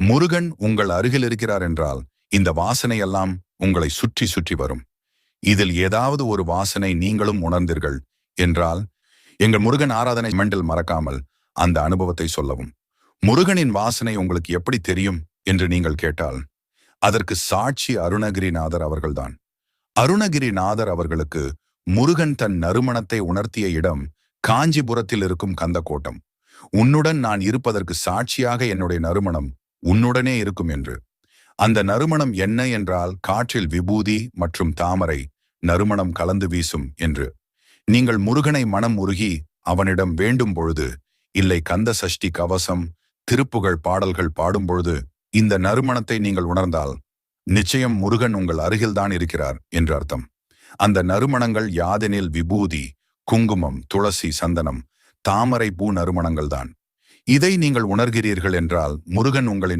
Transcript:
முருகன் உங்கள் அருகில் இருக்கிறார் என்றால் இந்த வாசனையெல்லாம் உங்களை சுற்றி சுற்றி வரும். இதில் ஏதாவது ஒரு வாசனை நீங்களும் உணர்ந்தீர்கள் என்றால் எங்கள் முருகன் ஆராதனை மண்டில் மறக்காமல் அந்த அனுபவத்தை சொல்லவும். முருகனின் வாசனை உங்களுக்கு எப்படி தெரியும் என்று நீங்கள் கேட்டால் அதற்கு சாட்சி அருணகிரிநாதர் அவர்கள்தான். அருணகிரிநாதர் அவர்களுக்கு முருகன் தன் நறுமணத்தை உணர்த்திய இடம் காஞ்சிபுரத்தில் இருக்கும் கந்தக்கோட்டம். உன்னுடன் நான் இருப்பதற்கு சாட்சியாக என்னுடைய நறுமணம் உன்னுடனே இருக்கும் என்று. அந்த நறுமணம் என்ன என்றால் காற்றில் விபூதி மற்றும் தாமரை நறுமணம் கலந்து வீசும் என்று. நீங்கள் முருகனை மனம் உருகி அவனிடம் வேண்டும் பொழுது இல்லை கந்த சஷ்டி கவசம் திருப்புகழ் பாடல்கள் பாடும்பொழுது இந்த நறுமணத்தை நீங்கள் உணர்ந்தால் நிச்சயம் முருகன் உங்கள் அருகில்தான் இருக்கிறார் என்று அர்த்தம். அந்த நறுமணங்கள் யாதெனில் விபூதி குங்குமம் துளசி சந்தனம் தாமரை பூ நறுமணங்கள்தான். இதை நீங்கள் உணர்கிறீர்கள் என்றால் முருகன் உங்களின்